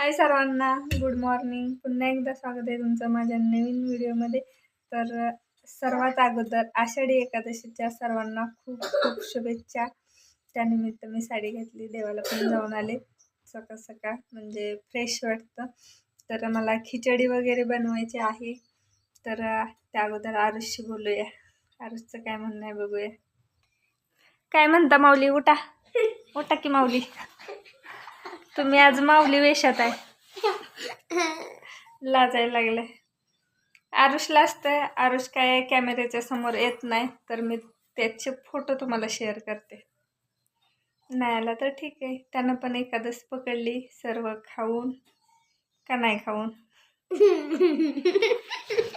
हाय सर्वांना good morning पुन्हा एकदा स्वागत आहे तुमचं माझ्या नवीन व्हिडिओमध्ये. तर सर्वात अगोदर आषाढी एकादशीच्या सर्वांना खूप खूप शुभेच्छा. त्यानिमित्त मी साडी घेतली देवाला पण जाऊन आले. सकाळ सकाळ म्हणजे फ्रेश वाटतं. तर मला खिचडी वगैरे बनवायची आहे. तर त्या अगोदर आरुषशी बोलूया. आरुषचं काय म्हणणं आहे बघूया. काय म्हणता माऊली? उठा. उठा की माऊली. तुम्ही आज माऊली वेशात आहे. लाजायला लागले आरुषला असतं आरुष काय कॅमेऱ्याच्या समोर येत नाही तर मी त्याचे फोटो तुम्हाला शेअर करते. नाही आला तर ठीक आहे. त्यानं पण एकादश पकडली सर्व खाऊन का नाही खाऊन?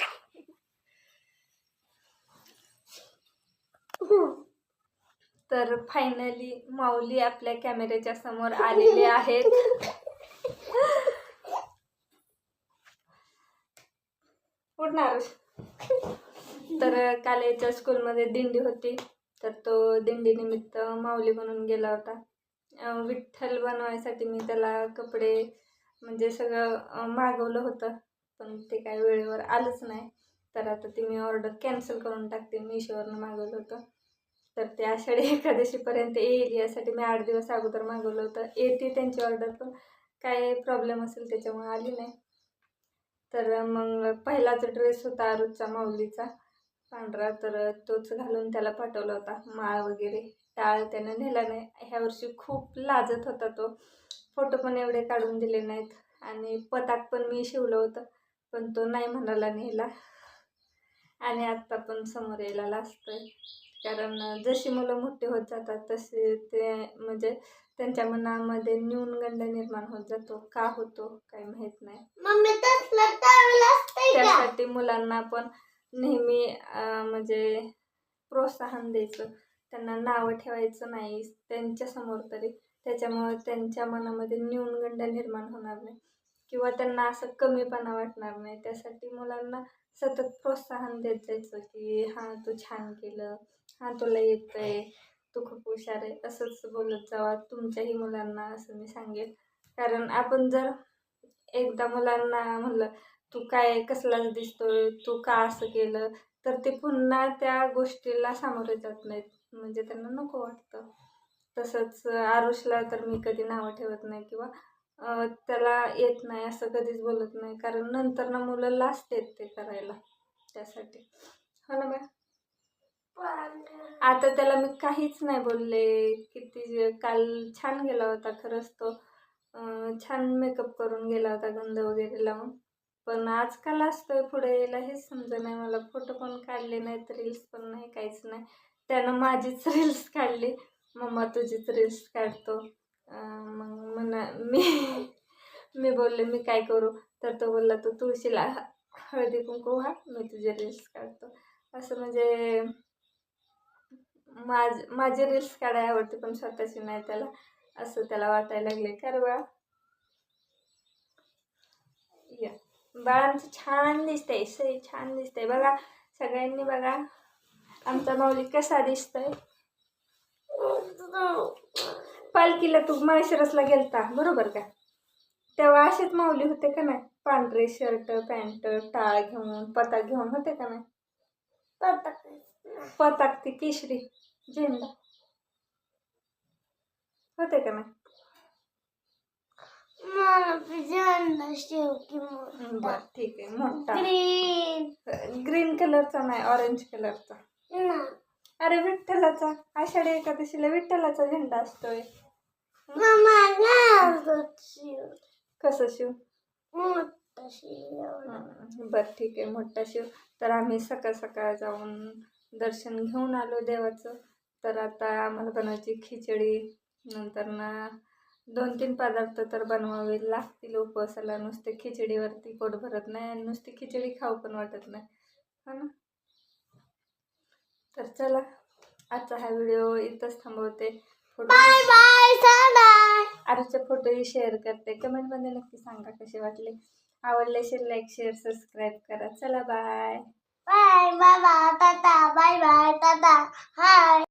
तर फायनली माऊली आपल्या कॅमेऱ्याच्या समोर आलेले आहेत. उठणार तर काल याच्या स्कूलमध्ये दिंडी होती. तर तो दिंडीनिमित्त माऊली बनून गेला होता. विठ्ठल बनवायसाठी मी त्याला कपडे म्हणजे सगळं मागवलं होतं. पण ते काय वेळेवर आलंच नाही. तर आता ती मी ऑर्डर कॅन्सल करून टाकते मिशोवरनं मागवलं होतं. तर ते आषाढी एकादशीपर्यंत येईल. यासाठी मी आठ दिवस अगोदर मागवलं होतं. येते त्यांची ऑर्डर पण काय प्रॉब्लेम असेल त्याच्यामुळे आली नाही. तर मग पहिलाच ड्रेस होता आरुजचा माऊलीचा. पांढरा तर तोच घालून त्याला पाठवला होता. माळ वगैरे. टाळ त्यानं नेला नाही. ह्या वर्षी खूप लाजत होता तो. फोटो पण एवढे काढून दिले नाहीत. आणि पताक पण मी शिवलं होतं पण तो नाही म्हणाला नेला. आणि आत्ता पण समोर यायला लाजतोय. कारण जशी मुलं मोठी होत जातात तसे ते म्हणजे त्यांच्या मनामध्ये न्यूनगंड निर्माण होत जातो. का होतो काही माहीत नाही. त्यासाठी मुलांना पण नेहमी म्हणजे प्रोत्साहन द्यायचं. त्यांना नावं ठेवायचं नाही त्यांच्यासमोर तरी. त्याच्यामुळे त्यांच्या मनामध्ये न्यूनगंड निर्माण होणार नाही. किंवा त्यांना असं कमीपणा वाटणार नाही. त्यासाठी मुलांना सतत प्रोत्साहन देत जायचं की हां तू छान केलं. हां तुला येतंय. तू खूप हुशार आहे. असंच बोलत जावा. तुमच्याही मुलांना असं मी सांगेन कारण आपण जर एकदा मुलांना म्हणलं तू काय कसलाच दिसतोय? तू का असं केलं? तर ते पुन्हा त्या गोष्टीला सामोरे जात नाहीत. म्हणजे त्यांना नको वाटतं. तसंच आरुषला तर मी कधी नावं ठेवत नाही किंवा त्याला येत नाही असं कधीच बोलत नाही. कारण नंतर ना मुलं लास्ट ते करायला. त्यासाठी. हो ना मॅम आता त्याला मी काहीच नाही बोलले. किती जे- काल छान गेला होता खरंच तो. छान मेकअप करून गेला होता गंध वगैरे लावून. पण आजकाल असतोय पुढे यायला हेच समजा नाही मला. फोटो पण काढले नाहीत रील्स पण नाही काहीच नाही. त्यानं माझीच रील्स काढली. मम्मा तुझीच रील्स काढतो. मग म्हणा मी मी बोलले मी काय करू? तर तो बोलला तू तुळशीला हळदी कुंकू हा मी तुझे रील्स काढतो. असं म्हणजे माझ माझे रील्स काढायला आवडते पण स्वतःची नाही त्याला. असं त्याला वाटायला लागले कर बाळा. या. बाळांचं छान दिसतंय. सई छान दिसतंय. बघा सगळ्यांनी बघा. आमचा माऊली कसा दिसतोय. पालखीला तू माळशिरसला गेलता. बरोबर का? तेव्हा असेच माऊली होते का नाही? पांढरे शर्ट पॅन्ट टाळ घेऊन पताक घेऊन होते का नाही? पताक ती केशरी. झेंडा. होते का नाही? बर ठीक आहे मोठा. ग्रीन ग्रीन कलरचा नाही ऑरेंज कलरचा अरे विठ्ठलाचा आषाढी एकादशीला विठ्ठलाचा झेंडा असतोय. कसं शिव? मोठा शिव बरं ठीक आहे मोठा शिव. तर आम्ही सकाळ सकाळ जाऊन दर्शन घेऊन आलो देवाचं. तर आता आम्हाला बनवायची खिचडी नंतर ना दोन तीन पदार्थ तर बनवावे लागतील उपवासाला. नुसते खिचडीवरती पोट भरत नाही आणि नुसती खिचडी खाऊ पण वाटत नाही. हो ना? तर चला आजचा हा व्हिडिओ इथंच थांबवते. फोटो बाय बाय बाय आजचे फोटोही शेअर करते. कमेंटमध्ये नक्की सांगा कसे वाटले. आवडले असेल लाईक शेअर सबस्क्राईब करा. चला बाय बाय बाबा tata bye bye tata hi